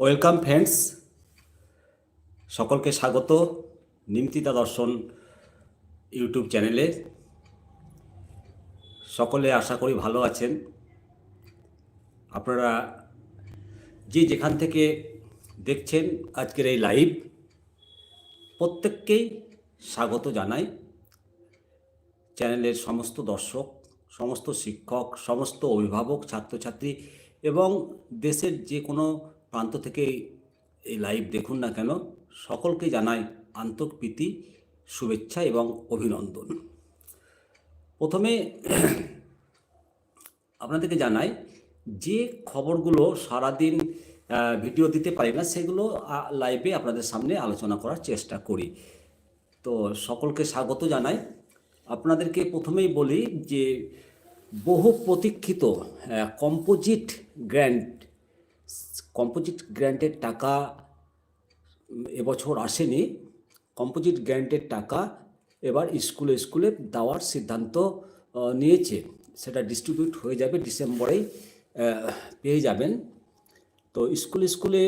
Welcome friends. সকলকে স্বাগত নিমতিতা দর্শন ইউটিউব চ্যানেলে। সকলে আশা করি ভালো আছেন। আপনারা যে যেখান থেকে দেখছেন আজকের এই লাইভ, প্রত্যেককেই স্বাগত জানাই। চ্যানেলের সমস্ত দর্শক, সমস্ত শিক্ষক, সমস্ত অভিভাবক, ছাত্রছাত্রী এবং দেশের যে কোনো প্রান্ত থেকে এই লাইভ দেখুন না কেন, সকলকে জানাই আন্তঃপ্রীতি শুভেচ্ছা এবং অভিনন্দন। প্রথমে আপনাদেরকে জানাই যে খবরগুলো সারাদিন ভিডিও দিতে পারি না, সেগুলো লাইভে আপনাদের সামনে আলোচনা করার চেষ্টা করি। তো সকলকে স্বাগত জানাই। আপনাদেরকে প্রথমেই বলি যে বহু প্রতীক্ষিত কম্পোজিট গ্র্যান্ট কম্পোজিট গ্র্যান্টের টাকা এবছর আসেনি। কম্পোজিট গ্র্যান্টের টাকা এবার স্কুলে স্কুলে দেওয়ার সিদ্ধান্ত নিয়েছে। সেটা ডিস্ট্রিবিউট হয়ে যাবে ডিসেম্বরেই পেয়ে যাবেন। তো স্কুলে স্কুলে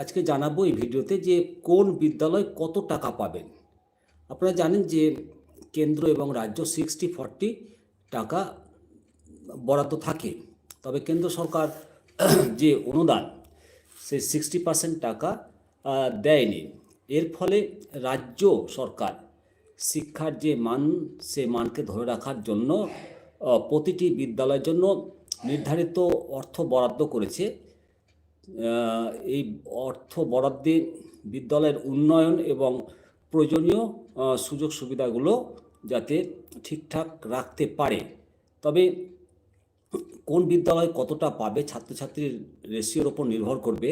আজকে জানাব এই ভিডিওতে যে কোন বিদ্যালয় কত টাকা পাবেন। আপনারা জানেন যে কেন্দ্র এবং রাজ্য সিক্সটি ফর্টি টাকা বরাদ্দ থাকে। তবে কেন্দ্র সরকার যে অনুদান সেই সিক্সটি পার্সেন্ট টাকা দেয়নি। এর ফলে রাজ্য সরকার শিক্ষার যে মান, সে মানকে ধরে রাখার জন্য প্রতিটি বিদ্যালয়ের জন্য নির্ধারিত অর্থ বরাদ্দ করেছে। এই অর্থ বরাদ্দে বিদ্যালয়ের উন্নয়ন এবং প্রয়োজনীয় সুযোগ সুবিধাগুলো যাতে ঠিকঠাক রাখতে পারে। তবে কোন বিদ্যালয় কতটা পাবে, ছাত্রছাত্রীর রেশিওর ওপর নির্ভর করবে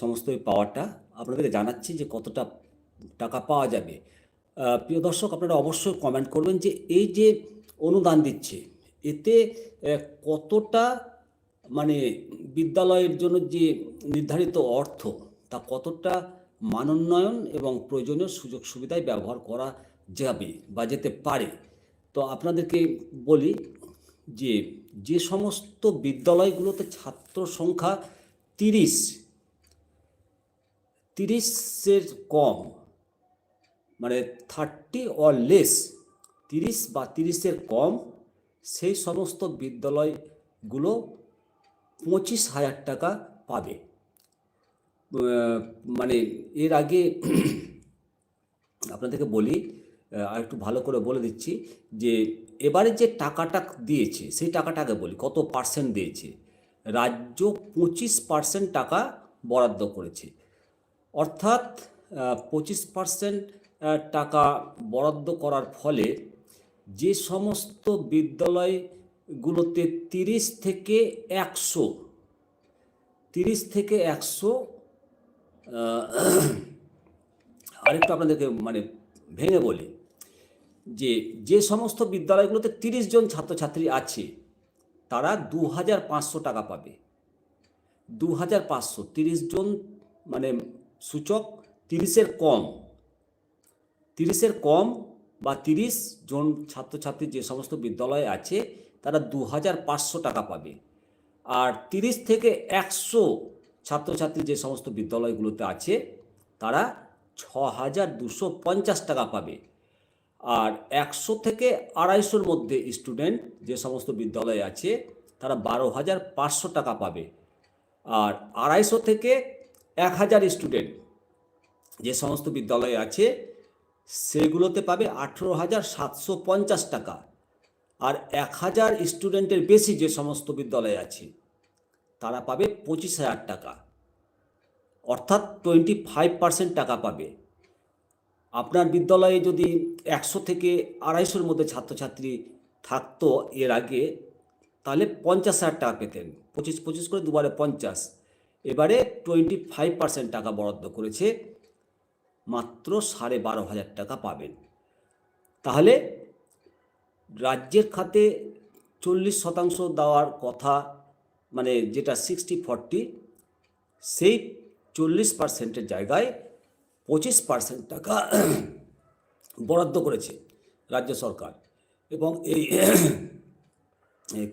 সমস্ত এই পাওয়ারটা আপনাদেরকে জানাচ্ছি যে কতটা টাকা পাওয়া যাবে। প্রিয় দর্শক, আপনারা অবশ্যই কমেন্ট করবেন যে এই যে অনুদান দিচ্ছে, এতে কতটা মানে বিদ্যালয়ের জন্য যে নির্ধারিত অর্থ, তা কতটা মানোন্নয়ন এবং প্রয়োজনীয় সুযোগ সুবিধায় ব্যবহার করা যাবে বা যেতে পারে। তো আপনাদেরকে বলি যে যে সমস্ত বিদ্যালয়গুলোতে ছাত্র সংখ্যা তিরিশ, তিরিশের কম মানে থার্টি অর লেস তিরিশ বা তিরিশের কম, সেই সমস্ত বিদ্যালয়গুলো পঁচিশ হাজার টাকা পাবে। মানে এর আগে আপনাদেরকে বলি আর একটু ভালো করে বলে দিচ্ছি যে এবারে যে টাকাটা দিয়েছে, সেই টাকাটাকে বলি, কত পার্সেন্ট দিয়েছে? রাজ্য পঁচিশ পার্সেন্ট টাকা বরাদ্দ করেছে। অর্থাৎ পঁচিশ পার্সেন্ট টাকা বরাদ্দ করার ফলে যে সমস্ত বিদ্যালয়গুলোতে তিরিশ থেকে একশো, তিরিশ থেকে একশো আরেকটু আপনাদেরকে মানে ভেঙে বলি যে যে সমস্ত বিদ্যালয়গুলোতে তিরিশ জন ছাত্রছাত্রী আছে, তারা দু হাজার পাঁচশো টাকা পাবে। দু হাজার পাঁচশো, তিরিশ জন মানে সূচক তিরিশের কম। তিরিশের কম বা তিরিশ জন ছাত্রছাত্রী যে সমস্ত বিদ্যালয়ে আছে, তারা দু হাজার পাঁচশো টাকা পাবে। আর তিরিশ থেকে একশো ছাত্রছাত্রী যে সমস্ত বিদ্যালয়গুলোতে আছে, তারা ছ হাজার দুশো পঞ্চাশ টাকা পাবে। আর একশো থেকে আড়াইশোর মধ্যে স্টুডেন্ট যে সমস্ত বিদ্যালয়ে আছে, তারা বারো হাজার পাঁচশো টাকা পাবে। আর আড়াইশো থেকে এক হাজার স্টুডেন্ট যে সমস্ত বিদ্যালয়ে আছে, সেগুলোতে পাবে আঠেরো হাজার সাতশো পঞ্চাশ টাকা। আর এক হাজার স্টুডেন্টের বেশি যে সমস্ত বিদ্যালয়ে আছে, তারা পাবে পঁচিশ হাজার টাকা। অর্থাৎ টোয়েন্টি ফাইভ পার্সেন্ট টাকা পাবে। আপনার বিদ্যালয়ে যদি একশো থেকে আড়াইশোর মধ্যে ছাত্রছাত্রী থাকতো এর আগে, তাহলে পঞ্চাশ হাজার টাকা পেতেন। পঁচিশ পঁচিশ করে দুবারে পঞ্চাশ। এবারে টোয়েন্টি ফাইভ পার্সেন্ট টাকা বরাদ্দ করেছে, মাত্র সাড়ে বারো হাজার টাকা পাবেন। তাহলে রাজ্যের খাতে চল্লিশ শতাংশ দেওয়ার কথা মানে যেটা সিক্সটি ফর্টি সেই চল্লিশ পার্সেন্টের জায়গায় পঁচিশ পার্সেন্ট টাকা বরাদ্দ করেছে রাজ্য সরকার এবং এই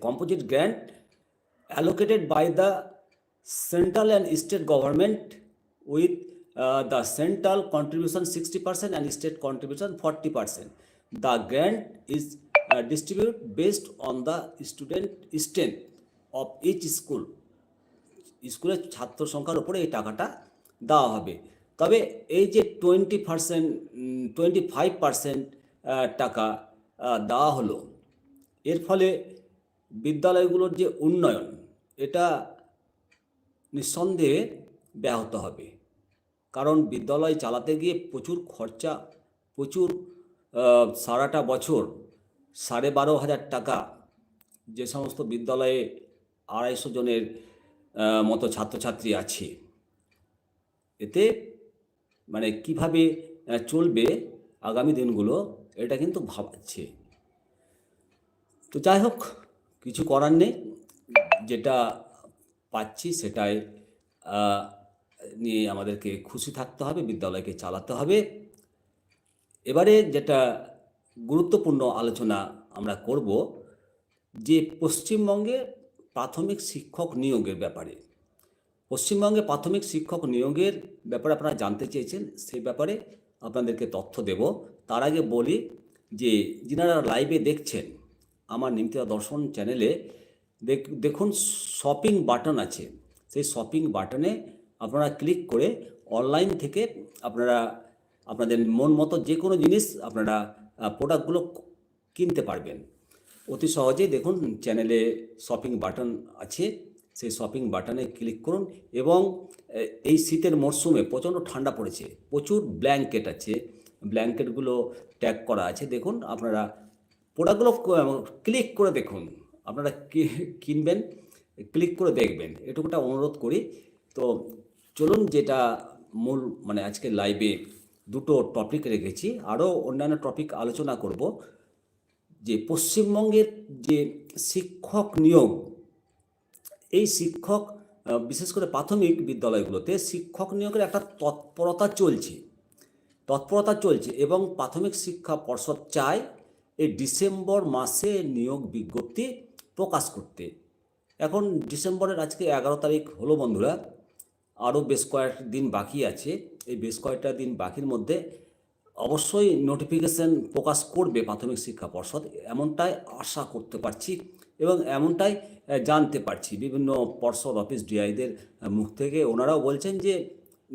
composite grant allocated by the central and state government with the central contribution sixty percent and state contribution forty percent the grant is distribute based on the student strength of each school স্কুলের ছাত্র সংখ্যার উপরে এই টাকাটা দেওয়া হবে। তবে এই যে twenty percent twenty five percent টাকা দেওয়া হলো, এর ফলে বিদ্যালয়গুলোর যে উন্নয়ন, এটা নিঃসন্দেহে ব্যাহত হবে। কারণ বিদ্যালয় চালাতে গিয়ে প্রচুর খরচা, প্রচুর সারাটা বছর সাড়ে বারো হাজার টাকা যে সমস্ত বিদ্যালয়ে আড়াইশো জনের মতো ছাত্রছাত্রী আছে। এতে মানে কীভাবে চলবে আগামী দিনগুলো, এটা কিন্তু ভাবাচ্ছে তো যাই হোক, কিছু করার নেই। যেটা পাচ্ছি সেটাই নিয়ে আমাদেরকে খুশি থাকতে হবে, বিদ্যালয়কে চালাতে হবে। এবারে যেটা গুরুত্বপূর্ণ আলোচনা আমরা করব, যে পশ্চিমবঙ্গে প্রাথমিক শিক্ষক নিয়োগের ব্যাপারে। পশ্চিমবঙ্গে প্রাথমিক শিক্ষক নিয়োগের ব্যাপারে আপনারা জানতে চেয়েছেন, সেই ব্যাপারে আপনাদেরকে তথ্য দেব। তার আগে বলি যে যিনারা লাইভে দেখছেন আমার নিমতিরা দর্শন চ্যানেলে দেখ- দেখুন শপিং বাটন আছে। সেই শপিং বাটনে আপনারা ক্লিক করে অনলাইন থেকে আপনারা, আপনাদের মন মতো যে কোনো জিনিস আপনারা প্রোডাক্টগুলো কিনতে পারবেন। অতি সহজেই দেখুন চ্যানেলে শপিং বাটন আছে। সেই শপিং বাটনে ক্লিক করুন এবং এই শীতের মরশুমে প্রচণ্ড ঠান্ডা পড়েছে, প্রচুর ব্ল্যাঙ্কেট আছে ব্ল্যাঙ্কেটগুলো ট্যাগ করা আছে, দেখুন আপনারা প্রোডাক্টগুলো ক্লিক করে দেখুন, আপনারা কিনবেন ক্লিক করে দেখবেন, এটুকুটা অনুরোধ করি, তো চলুন যেটা মূল মানে আজকে লাইভে দুটো টপিক রেখেছি, আরও অন্যান্য টপিক আলোচনা করব, যে পশ্চিমবঙ্গের যে শিক্ষক নিয়োগ এই শিক্ষক বিশেষ করে প্রাথমিক বিদ্যালয়গুলোতে শিক্ষক নিয়োগের একটা তৎপরতা চলছে। তৎপরতা চলছে এবং প্রাথমিক শিক্ষা পর্ষদ চায় এই ডিসেম্বর মাসে নিয়োগ বিজ্ঞপ্তি প্রকাশ করতে। এখন ডিসেম্বরের আজকে এগারো তারিখ হলো বন্ধুরা, আরও বেশ কয়েক দিন বাকি আছে। এই বেশ কয়েকটা দিন বাকির মধ্যে অবশ্যই নোটিফিকেশন প্রকাশ করবে প্রাথমিক শিক্ষা পর্ষদ, এমনটাই আশা করতে পারছি। এবং এমনটাই জানতে পারছি। বিভিন্ন পর্ষদ অফিস ডিআইদের মুখ থেকে ওনারাও বলছেন যে,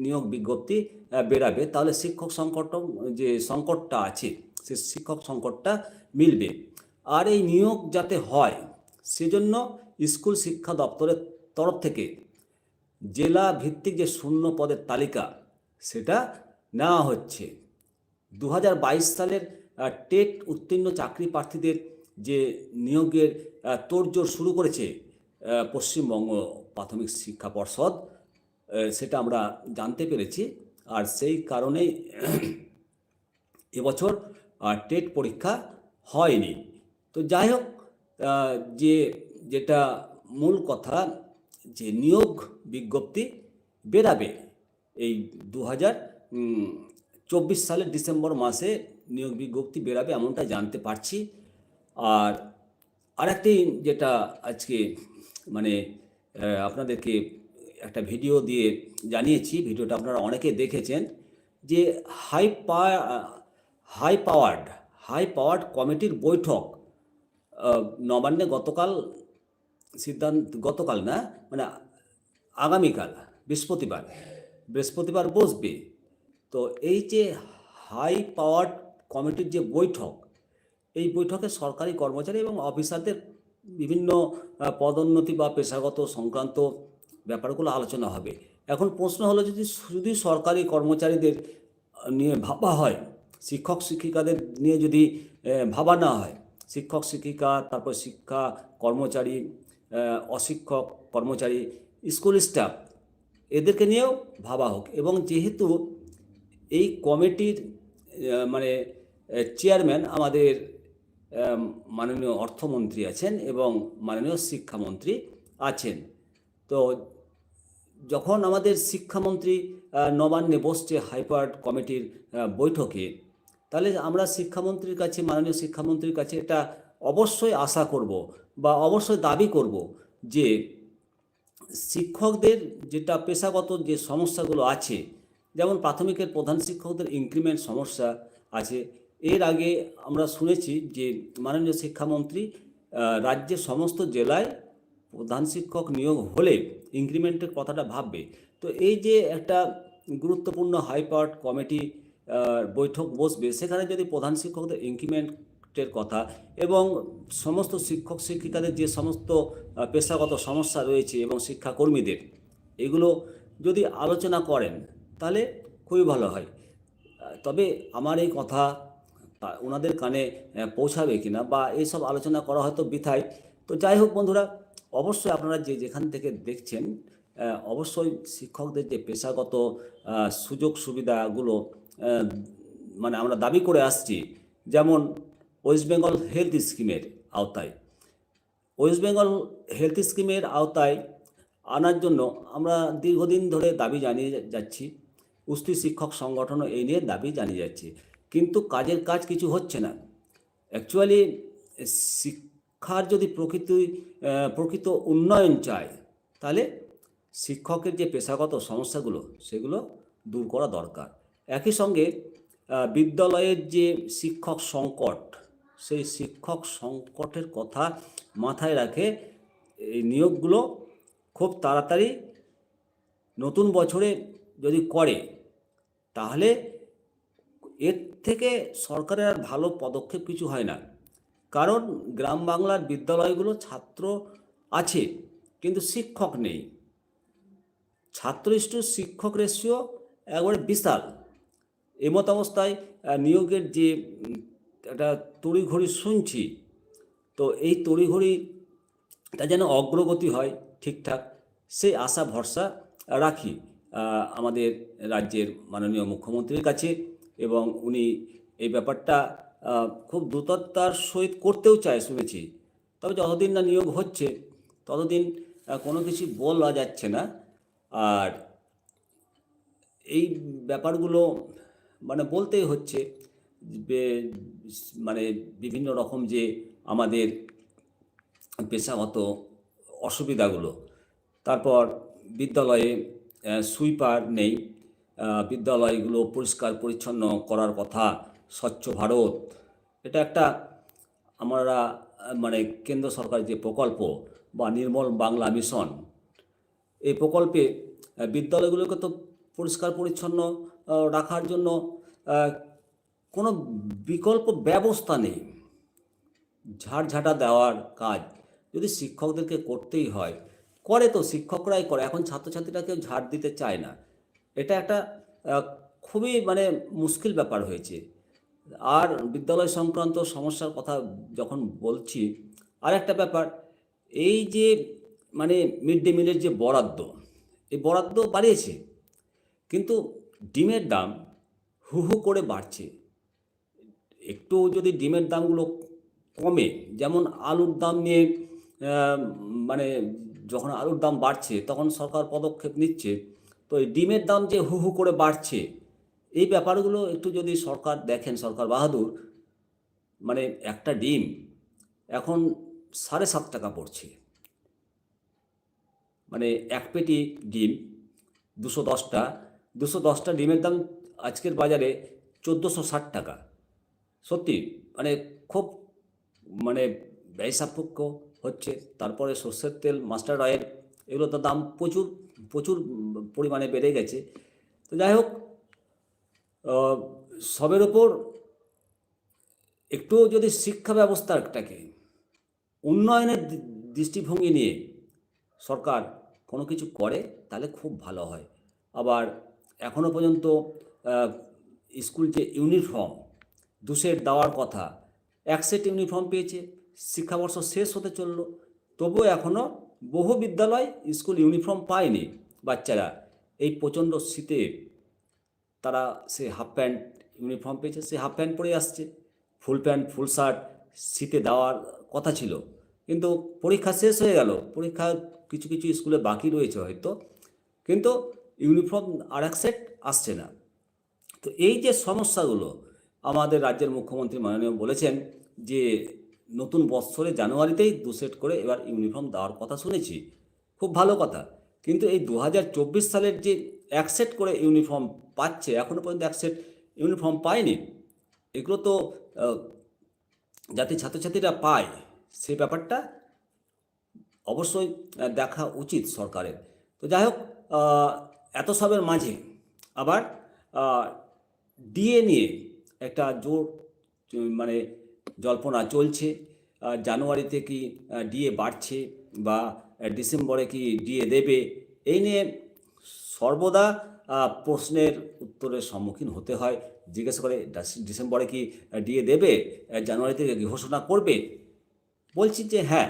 নিয়োগ বিজ্ঞপ্তি বেরাবে। তাহলে শিক্ষক সংকট যে সংকটটা আছে, সে শিক্ষক সংকটটা মিলবে। আর এই নিয়োগ যাতে হয়, সেজন্য স্কুল শিক্ষা দপ্তরের তরফ থেকে জেলা ভিত্তিক যে শূন্য পদের তালিকা, সেটা নেওয়া হচ্ছে। দু হাজার বাইশ সালের টেট উত্তীর্ণ চাকরি প্রার্থীদের যে নিয়োগের তোড়জোড় শুরু করেছে পশ্চিমবঙ্গ প্রাথমিক শিক্ষা পর্ষদ সেটা আমরা জানতে পেরেছি। আর সেই কারণেই এবছর টেট পরীক্ষা হয়নি। তো যাই হোক যে, যেটা মূল কথা, যে নিয়োগ বিজ্ঞপ্তি বেরাবে এই দু হাজার চব্বিশ সালের ডিসেম্বর মাসে নিয়োগ বিজ্ঞপ্তি বেরাবে এমনটা জানতে পারছি। আর আরেকটি যেটা আজকে মানে আপনাদেরকে একটা ভিডিও দিয়ে জানিয়েছি, ভিডিওটা আপনারা অনেকে দেখেছেন, যে হাই পা হাই পাওয়ার্ড হাই পাওয়ার্ড কমিটির বৈঠক নবান্নে গতকাল, সিদ্ধান্ত, গতকাল না মানে আগামীকাল, বৃহস্পতিবার বৃহস্পতিবার বসবে। তো এই যে হাই পাওয়ার্ড কমিটির যে বৈঠক এই বৈঠকে সরকারি কর্মচারী এবং অফিসারদের বিভিন্ন পদোন্নতি বা পেশাগত সংক্রান্ত ব্যাপারগুলো আলোচনা হবে। এখন প্রশ্ন হলো যদি শুধু সরকারি কর্মচারীদের নিয়ে ভাবা হয়, শিক্ষক শিক্ষিকাদের নিয়ে যদি ভাবা না হয়, শিক্ষক শিক্ষিকা, তারপর শিক্ষা কর্মচারী অশিক্ষক কর্মচারী, স্কুল স্টাফ, এদেরকে নিয়েও ভাবা হোক। এবং যেহেতু এই কমিটির মানে চেয়ারম্যান আমাদের মাননীয় অর্থমন্ত্রী আছেন এবং মাননীয় শিক্ষামন্ত্রী আছেন। তো যখন আমাদের শিক্ষামন্ত্রী নবান্নে বসছে হাইপার্ট কমিটির বৈঠকে, তাহলে আমরা শিক্ষামন্ত্রীর কাছে, মাননীয় শিক্ষামন্ত্রীর কাছে এটা অবশ্যই আশা করব বা অবশ্যই দাবি করব যে শিক্ষকদের যেটা পেশাগত যে সমস্যাগুলো আছে, যেমন প্রাথমিকের প্রধান শিক্ষকদের ইনক্রিমেন্ট সমস্যা আছে এর আগে আমরা শুনেছি যে মাননীয় শিক্ষামন্ত্রী রাজ্যের সমস্ত জেলায় প্রধান শিক্ষক নিয়োগ হলে ইনক্রিমেন্টের কথাটা ভাববে। তো এই যে একটা গুরুত্বপূর্ণ হাইপার্ট কমিটি বৈঠক বসবে, সেখানে যদি প্রধান শিক্ষকদের ইনক্রিমেন্টের কথা এবং সমস্ত শিক্ষক শিক্ষিকাদের যে সমস্ত পেশাগত সমস্যা রয়েছে এবং শিক্ষাকর্মীদের, এগুলো যদি আলোচনা করেন, তাহলে খুবই ভালো হয়। তবে আমার এই কথা ওনাদের কানে পৌঁছাবে কিনা বা এইসব আলোচনা করা হয়তো বৃথায়। তো যাই হোক বন্ধুরা, অবশ্যই আপনারা যে যেখান থেকে দেখছেন অবশ্যই শিক্ষকদের যে পেশাগত সুযোগ সুবিধাগুলো মানে আমরা দাবি করে আসছি, যেমন ওয়েস্ট বেঙ্গল হেলথ স্কিমের আওতায়। ওয়েস্ট বেঙ্গল হেলথ স্কিমের আওতায় আনার জন্য আমরা দীর্ঘদিন ধরে দাবি জানিয়ে যাচ্ছি। উস্তি শিক্ষক সংগঠনও এই নিয়ে দাবি জানিয়ে যাচ্ছে। কিন্তু কাজের কাজ কিছু হচ্ছে না। অ্যাকচুয়ালি শিক্ষার যদি প্রকৃতি প্রকৃত উন্নয়ন চায়, তাহলে শিক্ষকের যে পেশাগত সমস্যাগুলো, সেগুলো দূর করা দরকার। একই সঙ্গে বিদ্যালয়ের যে শিক্ষক সংকট, সেই শিক্ষক সংকটের কথা মাথায় রাখে এই নিয়োগগুলো খুব তাড়াতাড়ি নতুন বছরে যদি করে, তাহলে এর থেকে সরকারের আর ভালো পদক্ষেপ কিছু হয় না। কারণ গ্রাম বাংলার বিদ্যালয়গুলো ছাত্র আছে, কিন্তু শিক্ষক নেই। ছাত্র ইস্টু শিক্ষক রেশিও একবারে বিশাল। এমত অবস্থায় নিয়োগের যে একটা তড়িঘড়ি শুনছি, তো এই তড়িঘড়িটা যেন অগ্রগতি হয় ঠিকঠাক সেই আশা ভরসা রাখি আমাদের রাজ্যের মাননীয় মুখ্যমন্ত্রীর কাছে। এবং উনি এই ব্যাপারটা খুব দ্রুততার সহিত করতেও চায়, শুনেছি। তবে যতদিন না নিয়োগ হচ্ছে, ততদিন কোনো কিছু বলা যাচ্ছে না। আর এই ব্যাপারগুলো মানে বলতেই হচ্ছে মানে বিভিন্ন রকম যে আমাদের পেশাগত অসুবিধাগুলো। তারপর বিদ্যালয়ে সুইপার নেই। বিদ্যালয়গুলো পরিষ্কার পরিচ্ছন্ন করার কথা, স্বচ্ছ ভারত। এটা একটা আমরা মানে কেন্দ্র সরকার যে প্রকল্প বা নির্মল বাংলা মিশন, এই প্রকল্পে বিদ্যালয়গুলোকে তো পরিষ্কার পরিচ্ছন্ন রাখার জন্য কোনো বিকল্প ব্যবস্থা নেই। ঝাড়ঝাঁটা দেওয়ার কাজ যদি শিক্ষকদেরকে করতেই হয়, করে তো শিক্ষকরাই করে, এখন ছাত্রছাত্রীরা কেউ ঝাড় দিতে চায় না। এটা একটা খুবই মানে মুশকিল ব্যাপার হয়েছে। আর বিদ্যালয় সংক্রান্ত সমস্যার কথা যখন বলছি আর একটা ব্যাপার, এই যে মানে মিড ডে মিলের যে বরাদ্দ, এই বরাদ্দ বাড়িয়েছে, কিন্তু ডিমের দাম হু হু করে বাড়ছে। একটু যদি ডিমের দামগুলো কমে, যেমন আলুর দাম নিয়ে মানে যখন আলুর দাম বাড়ছে, তখন সরকার পদক্ষেপ নিচ্ছে তো এই ডিমের দাম যে হু হু করে বাড়ছে, এই ব্যাপারগুলো একটু যদি সরকার দেখেন, সরকার বাহাদুর মানে একটা ডিম এখন সাড়ে সাত টাকা পড়ছে। মানে এক পেটি ডিম দুশো দশটা দুশো দশটা ডিমের দাম আজকের বাজারে চোদ্দোশো ষাট টাকা। সত্যি মানে খুব মানে ব্যয় সাপেক্ষ হচ্ছে। তারপরে সর্ষের তেল মাস্টার অয়েল এগুলো তো দাম প্রচুর। প্রচুর পরিমাণে বেড়ে গেছে। তো যাই হোক সবের ওপর একটু যদি শিক্ষা ব্যবস্থাটাকে উন্নয়নের দৃষ্টিভঙ্গি নিয়ে সরকার কোনো কিছু করে, তাহলে খুব ভালো হয়। আবার এখনও পর্যন্ত স্কুল যে ইউনিফর্ম দু সেট দেওয়ার কথা, এক সেট ইউনিফর্ম পেয়েছে, শিক্ষাবর্ষ শেষ হতে চলল, তবুও এখনও বহু বিদ্যালয় স্কুল ইউনিফর্ম পায়নি বাচ্চারা। এই প্রচণ্ড শীতে তারা সে হাফ প্যান্ট ইউনিফর্ম পেয়েছে, সে হাফ প্যান্ট পরে আসছে। ফুল প্যান্ট, ফুল শার্ট শীতে দেওয়ার কথা ছিল। কিন্তু পরীক্ষা শেষ হয়ে গেল। পরীক্ষা কিছু কিছু স্কুলে বাকি রয়েছে হয়তো। কিন্তু ইউনিফর্ম আর এক সেট আসছে না। তো এই যে সমস্যাগুলো আমাদের রাজ্যের মুখ্যমন্ত্রী মাননীয় বলেছেন যে নতুন বৎসরে জানুয়ারিতেই দু সেট করে এবার ইউনিফর্ম দেওয়ার কথা শুনেছি। খুব ভালো কথা। কিন্তু এই দু হাজার চব্বিশ সালের যে এক সেট করে ইউনিফর্ম পাচ্ছে এখনও পর্যন্ত এক সেট ইউনিফর্ম পায়নি। এগুলো তো যাতে ছাত্রছাত্রীরা পায় সেই ব্যাপারটা অবশ্যই দেখা উচিত সরকারের। তো যাই হোক এত সবের মাঝে আবার ডিএ নিয়ে একটা জোর মানে জল্পনা চলছে। জানুয়ারিতে কি ডিএ বাড়ছে বা ডিসেম্বরে কি ডিএ দেবে? এই নিয়ে সর্বদা প্রশ্নের উত্তরের সম্মুখীন হতে হয়। জিজ্ঞেস করে ডিসেম্বরে কি ডিএ দেবে? জানুয়ারিতে কি ঘোষণা করবে? বলছি যে হ্যাঁ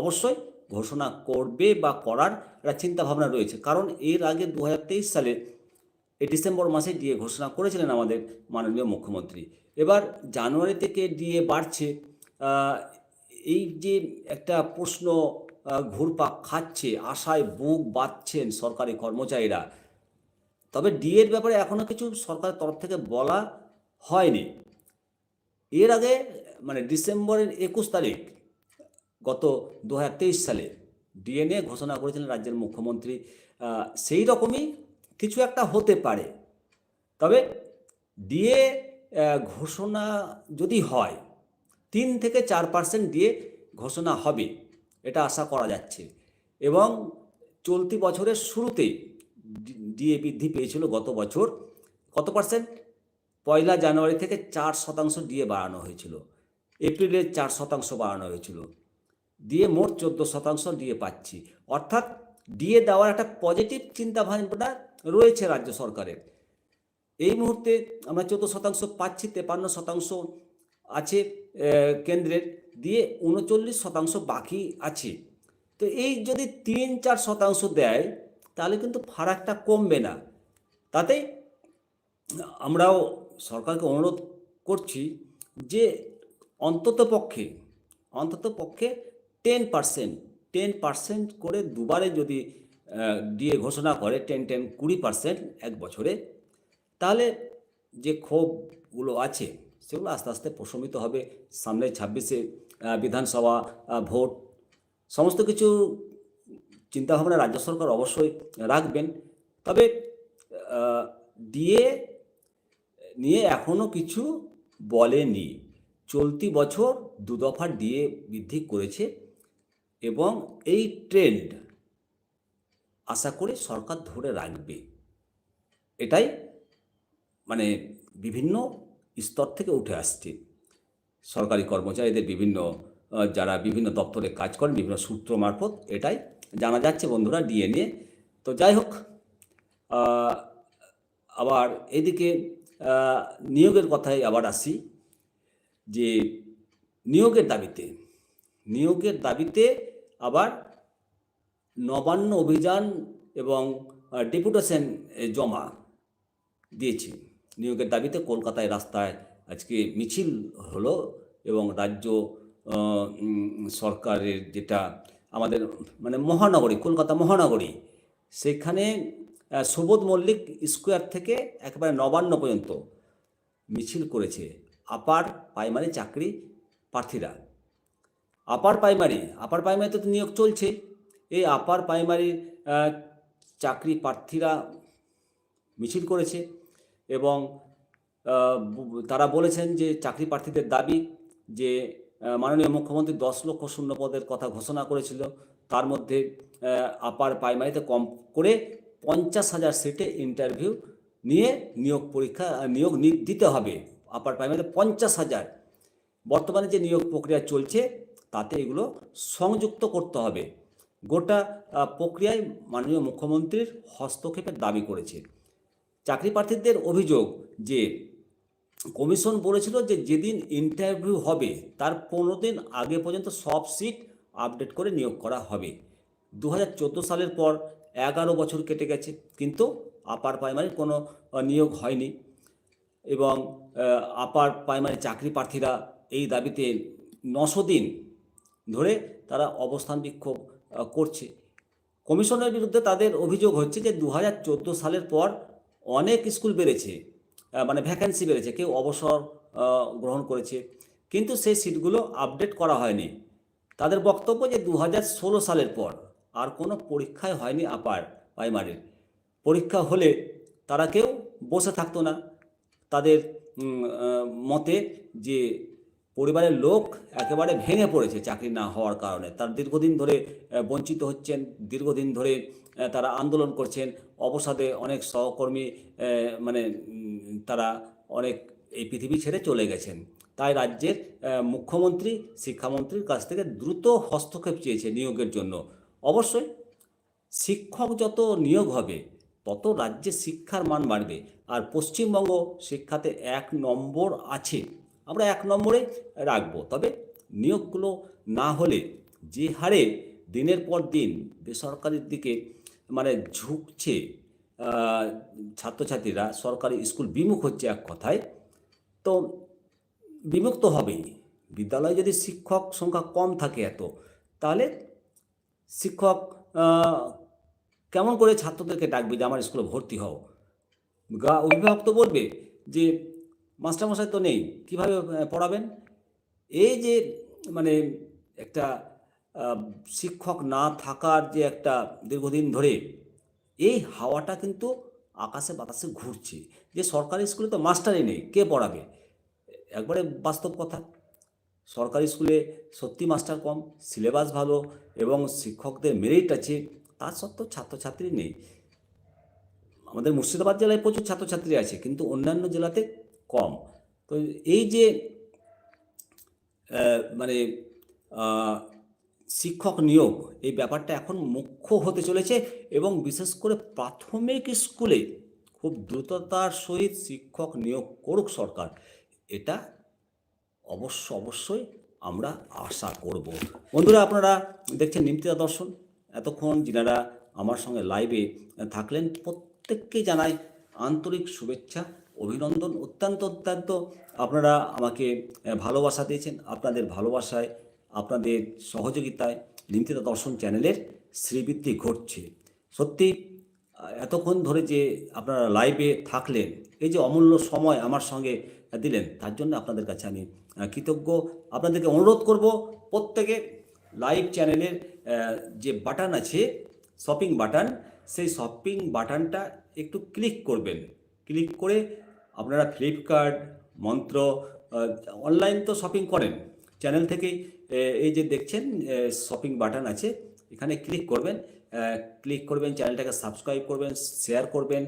অবশ্যই ঘোষণা করবে বা করার একটা চিন্তাভাবনা রয়েছে। কারণ এর আগে দু হাজার তেইশ সালে এই ডিসেম্বর মাসে ডিএ ঘোষণা করেছিলেন আমাদের মাননীয় মুখ্যমন্ত্রী। এবার জানুয়ারি থেকে ডিএ বাড়ছে এই যে একটা প্রশ্ন ঘুরপাক খাচ্ছে, আশায় বুক বাঁধছেন সরকারি কর্মচারীরা, তবে ডিএর ব্যাপারে এখনও কিছু সরকারের তরফ থেকে বলা হয়নি। এর আগে মানে ডিসেম্বরের একুশ তারিখ, গত দুহাজার তেইশ সালে ডিএনএ ঘোষণা করেছিলেন রাজ্যের মুখ্যমন্ত্রী সেই রকমই কিছু একটা হতে পারে। তবে ডিএ ঘোষণা যদি হয়, তিন থেকে চার পার্সেন্ট দিয়ে ঘোষণা হবে, এটা আশা করা যাচ্ছে। এবং চলতি বছরের শুরুতেই ডিএ বৃদ্ধি পেয়েছিল গত বছর। কত পার্সেন্ট পয়লা জানুয়ারি থেকে চার শতাংশ ডিএ বাড়ানো হয়েছিল। এপ্রিলে চার শতাংশ বাড়ানো হয়েছিল। দিয়ে মোট চোদ্দ শতাংশ ডিএ পাচ্ছি। অর্থাৎ ডিএ দেওয়ার একটা পজিটিভ চিন্তাভাবনা রয়েছে রাজ্য সরকারের। এই মুহূর্তে আমরা চোদ্দ শতাংশ পাচ্ছি, তেপান্ন শতাংশ আছে কেন্দ্রের। দিয়ে উনচল্লিশ শতাংশ বাকি আছে। তো এই যদি তিন চার শতাংশ দেয়, তাহলে কিন্তু ফারাকটা কমবে না। তাতে আমরাও সরকারকে অনুরোধ করছি যে অন্তত পক্ষে অন্তত পক্ষে টেন পার্সেন্ট টেন পার্সেন্ট করে দুবারে যদি দিয়ে ঘোষণা করে টেন টেন কুড়ি পার্সেন্ট এক বছরে, তাহলে যে ক্ষোভগুলো আছে, সেগুলো আস্তে আস্তে প্রশমিত হবে। সামনে ছাব্বিশে বিধানসভা ভোট, সমস্ত কিছু চিন্তাভাবনা রাজ্য সরকার অবশ্যই রাখবেন। তবে ডিএ নিয়ে এখনও কিছু বলেনি। চলতি বছর দু দফা ডিএ বৃদ্ধি করেছে এবং এই ট্রেন্ড আশা করি সরকার ধরে রাখবে। এটাই মানে বিভিন্ন স্তর থেকে উঠে আসছে। সরকারি কর্মচারীদের বিভিন্ন যারা বিভিন্ন দপ্তরে কাজ করেন, বিভিন্ন সূত্র মারফত এটাই জানা যাচ্ছে বন্ধুরা ডিএ নিয়ে তো যাই হোক আবার এদিকে নিয়োগের কথায় আবার আসি যে নিয়োগের দাবিতে নিয়োগের দাবিতে আবার নবান্ন অভিযান এবং ডেপুটেশন জমা দিয়েছে। নিয়োগের দাবিতে কলকাতায় রাস্তায় আজকে মিছিল হলো এবং রাজ্য সরকারের যেটা আমাদের মানে মহানগরী, কলকাতা মহানগরী, সেখানে সুবোধ মল্লিক স্কোয়ার থেকে একেবারে নবান্ন পর্যন্ত মিছিল করেছে। আপার প্রাইমারি চাকরি প্রার্থীরা। আপার প্রাইমারি আপার প্রাইমারিতে তো নিয়োগ চলছে। এই আপার প্রাইমারি চাকরি প্রার্থীরা মিছিল করেছে এবং তারা বলেছেন যে চাকরি প্রার্থীদের দাবি যে মাননীয় মুখ্যমন্ত্রী দশ লক্ষ শূন্য পদের কথা ঘোষণা করেছিল। তার মধ্যে আপার প্রাইমারিতে কম করে পঞ্চাশ হাজার সিটে ইন্টারভিউ নিয়ে নিয়োগ পরীক্ষা, নিয়োগ দিতে হবে। আপার প্রাইমারিতে পঞ্চাশ হাজার। বর্তমানে যে নিয়োগ প্রক্রিয়া চলছে তাতে এগুলো সংযুক্ত করতে হবে। গোটা প্রক্রিয়ায় মাননীয় মুখ্যমন্ত্রীর হস্তক্ষেপের দাবি করেছে। চাকরি প্রার্থীদের অভিযোগ যে, কমিশন বলেছিল যে যেদিন ইন্টারভিউ হবে, তার পনেরো দিন আগে পর্যন্ত সব সিট আপডেট করে নিয়োগ করা হবে। দু হাজার চোদ্দ সালের পর এগারো বছর কেটে গেছে, কিন্তু আপার প্রাইমারির কোনো নিয়োগ হয়নি এবং আপার প্রাইমারি চাকরি প্রার্থীরা এই দাবিতে নশো দিন ধরে তারা অবস্থান বিক্ষোভ করছে। কমিশনের বিরুদ্ধে তাদের অভিযোগ হচ্ছে যে দু হাজার চোদ্দ সালের পর অনেক স্কুল বেড়েছে মানে ভ্যাকেন্সি বেড়েছে, কেউ অবসর গ্রহণ করেছে। কিন্তু সেই সিটগুলো আপডেট করা হয়নি। তাদের বক্তব্য যে দু হাজার ষোলো সালের পর আর কোনো পরীক্ষায় হয়নি আপার প্রাইমারির পরীক্ষা হলে তারা কেউ বসে থাকতো না। তাদের মতে যে পরিবারের লোক একেবারে ভেঙে পড়েছে চাকরি না হওয়ার কারণে। তার দীর্ঘদিন ধরে বঞ্চিত হচ্ছেন, দীর্ঘদিন ধরে তারা আন্দোলন করছেন, অবসাদে অনেক সহকর্মী মানে তারা অনেক এই পৃথিবী ছেড়ে চলে গেছেন। তাই রাজ্যের মুখ্যমন্ত্রী, শিক্ষামন্ত্রীর কাছ থেকে দ্রুত হস্তক্ষেপ চেয়েছে নিয়োগের জন্য। অবশ্যই শিক্ষক যত নিয়োগ হবে, তত রাজ্যে শিক্ষার মান বাড়বে। আর পশ্চিমবঙ্গ শিক্ষাতে এক নম্বর আছে। আমরা এক নম্বরে রাখব। তবে নিয়োগগুলো না হলে যে হারে দিনের পর দিন বেসরকারির দিকে মানে ঝুঁকছে ছাত্রছাত্রীরা, সরকারি স্কুল বিমুখ হচ্ছে এক কথায়, তো বিমুক্ত হবেই। বিদ্যালয়ে যদি শিক্ষক সংখ্যা কম থাকে এত, তাহলে শিক্ষক কেমন করে ছাত্রদেরকে ডাকবে যে আমার স্কুলে ভর্তি হও? গা, অভিভাবক তো বলবে যে মাস্টারমশাই তো নেই, কীভাবে পড়াবেন? এই যে মানে একটা শিক্ষক না থাকার যে একটা দীর্ঘদিন ধরে, এই হাওয়াটা কিন্তু আকাশে বাতাসে ঘুরছে। যে সরকারি স্কুলে তো মাস্টারই নেই, কে পড়াবে? একবারে বাস্তব কথা। সরকারি স্কুলে সত্যি মাস্টার কম, সিলেবাস ভালো এবং শিক্ষকদের মেরিট আছে, তা সত্ত্বেও ছাত্রছাত্রী নেই। আমাদের মুর্শিদাবাদ জেলায় প্রচুর ছাত্রছাত্রী আছে, কিন্তু অন্যান্য জেলাতে কম। তো এই যে মানে শিক্ষক নিয়োগ, এই ব্যাপারটা এখন মুখ্য হতে চলেছে এবং বিশেষ করে প্রাথমিক স্কুলে খুব দ্রুততার সহিত শিক্ষক নিয়োগ করুক সরকার, এটা অবশ্য, অবশ্যই আমরা আশা করব। বন্ধুরা, আপনারা দেখছেন নিমতিদা দর্শন। এতক্ষণ যিনারা আমার সঙ্গে লাইভে থাকলেন, প্রত্যেককে জানাই আন্তরিক শুভেচ্ছা। অভিনন্দন। অত্যন্ত অত্যন্ত আপনারা আমাকে ভালোবাসা দিয়েছেন। আপনাদের ভালোবাসায়, আপনাদের সহযোগিতায় নিমতিদা দর্শন চ্যানেলের শ্রীবৃদ্ধি ঘটছে। সত্যি, এতক্ষণ ধরে যে আপনারা লাইভে থাকলেন, এই যে অমূল্য সময় আমার সঙ্গে দিলেন, তার জন্য আপনাদের কাছে আমি কৃতজ্ঞ। আপনাদেরকে অনুরোধ করব, প্রত্যেকে লাইভ চ্যানেলের যে বাটন আছে, শপিং বাটন, সেই শপিং বাটনটা একটু ক্লিক করবেন। ক্লিক করে আপনারা ফ্লিপকার্ট মন্ত্র অনলাইন তো শপিং করেন। চ্যানেল থেকে এই যে দেখছেন শপিং বাটন আছে, এখানে ক্লিক করবেন ক্লিক করবেন চ্যানেলটাকে সাবস্ক্রাইব করবেন শেয়ার করবেন,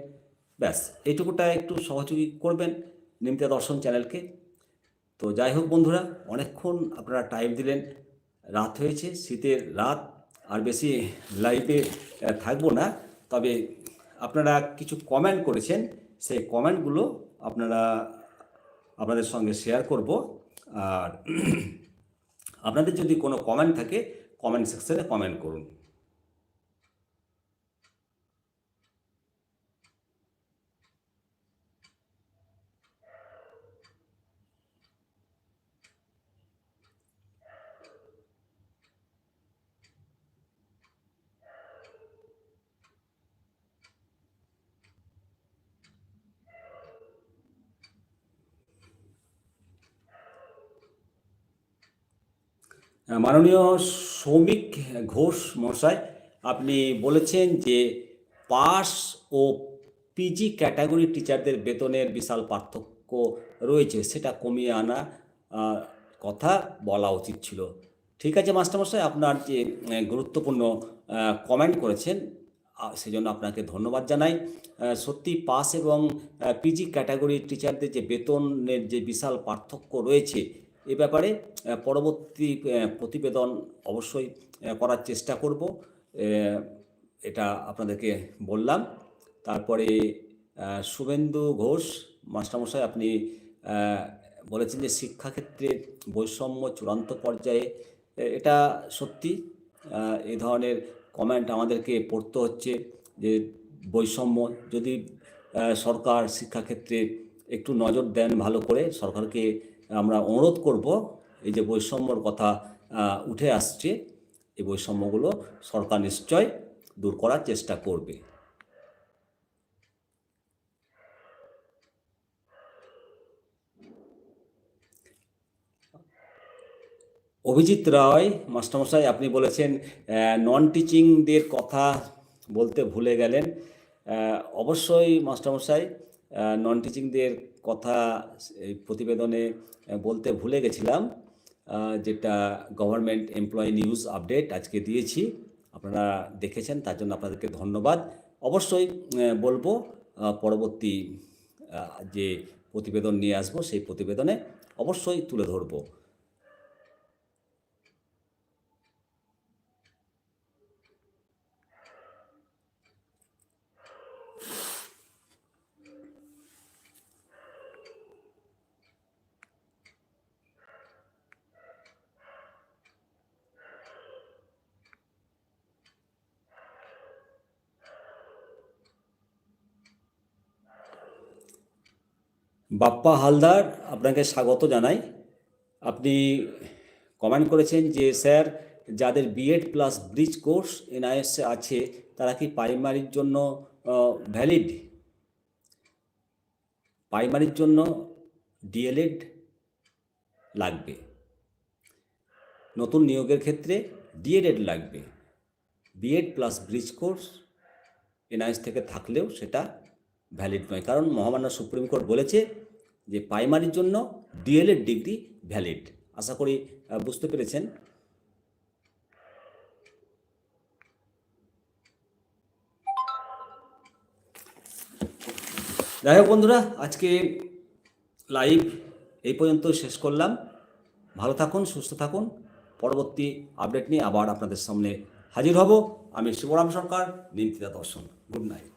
ব্যাস। এইটুকুটা একটু সহযোগী করবেন নিমতা দর্শন চ্যানেলকে তো যাই হোক বন্ধুরা, অনেকক্ষণ আপনারা টাইম দিলেন, রাত হয়েছে, শীতের রাত, আর বেশি লাইভে থাকব না। তবে আপনারা কিছু কমেন্ট করেছেন, সেই কমেন্টগুলো আপনারা আপনাদের সঙ্গে শেয়ার করব। আর আপনাদের যদি কোনো কমেন্ট থাকে কমেন্ট সেকশনে কমেন্ট করুন। মাননীয় সৌমিক ঘোষ মশাই আপনি বলেছেন যে পাস ও পিজি ক্যাটাগরি টিচারদের বেতনের বিশাল পার্থক্য রয়েছে, সেটা কমিয়ে আনা কথা বলা উচিত ছিল। ঠিক আছে মাস্টারমশাই আপনার যে গুরুত্বপূর্ণ কমেন্ট করেছেন সেজন্য আপনাকে ধন্যবাদ জানাই। সত্যি পাস এবং পিজি ক্যাটাগরির টিচারদের যে বেতনের যে বিশাল পার্থক্য রয়েছে এ ব্যাপারে পরবর্তী প্রতিবেদন অবশ্যই করার চেষ্টা করব। এটা আপনাদেরকে বললাম। তারপরে শুভেন্দু ঘোষ, মাস্টারমশাই আপনি বলেছেন যে শিক্ষাক্ষেত্রে বৈষম্য চূড়ান্ত পর্যায়ে এটা সত্যি। এই ধরনের কমেন্ট আমাদেরকে পড়তে হচ্ছে যে বৈষম্য যদি সরকার শিক্ষাক্ষেত্রে একটু নজর দেন ভালো করে, সরকারকে আমরা অনুরোধ করব এই যে বৈষম্যর কথা উঠে আসছে, এই বৈষম্যগুলো সরকার নিশ্চয় দূর করার চেষ্টা করবে। অভিজিৎ রায়, মাস্টারমশাই, আপনি বলেছেন নন টিচিংদের কথা বলতে ভুলে গেলেন। অবশ্যই, মাস্টারমশাই নন টিচিংদের কথা এই প্রতিবেদনে বলতে ভুলে গেছিলাম যেটা গভর্নমেন্ট এমপ্লয়ি নিউজ আপডেট আজকে দিয়েছি। আপনারা দেখেছেন, তার জন্য আপনাদেরকে ধন্যবাদ। অবশ্যই বলব পরবর্তী যে প্রতিবেদন নিয়ে আসব, সেই প্রতিবেদনে অবশ্যই তুলে ধরবো। বাপ্পা হালদার, আপনাকে স্বাগত জানাই। আপনি কমেন্ট করেছেন যে, স্যার, যাদের B Ed plus bridge course এনআইএসে আছে, তারা কি প্রাইমারির জন্য ভ্যালিড প্রাইমারির জন্য ডিএলএড লাগবে। নতুন নিয়োগের ক্ষেত্রে ডিএলএড লাগবে। B Ed plus bridge course NIS থেকে থাকলেও সেটা ভ্যালিড নয়। কারণ মহামান্য সুপ্রিম কোর্ট বলেছে যে প্রাইমারির জন্য ডিএলএড ডিগ্রি ভ্যালিড আশা করি বুঝতে পেরেছেন? যাই হোক বন্ধুরা, আজকে লাইভ এই পর্যন্ত শেষ করলাম। ভালো থাকুন, সুস্থ থাকুন। পরবর্তী আপডেট নিয়ে আবার আপনাদের সামনে হাজির হব। আমি শিবরাম সরকার, নিমতিদা দর্শন। Good night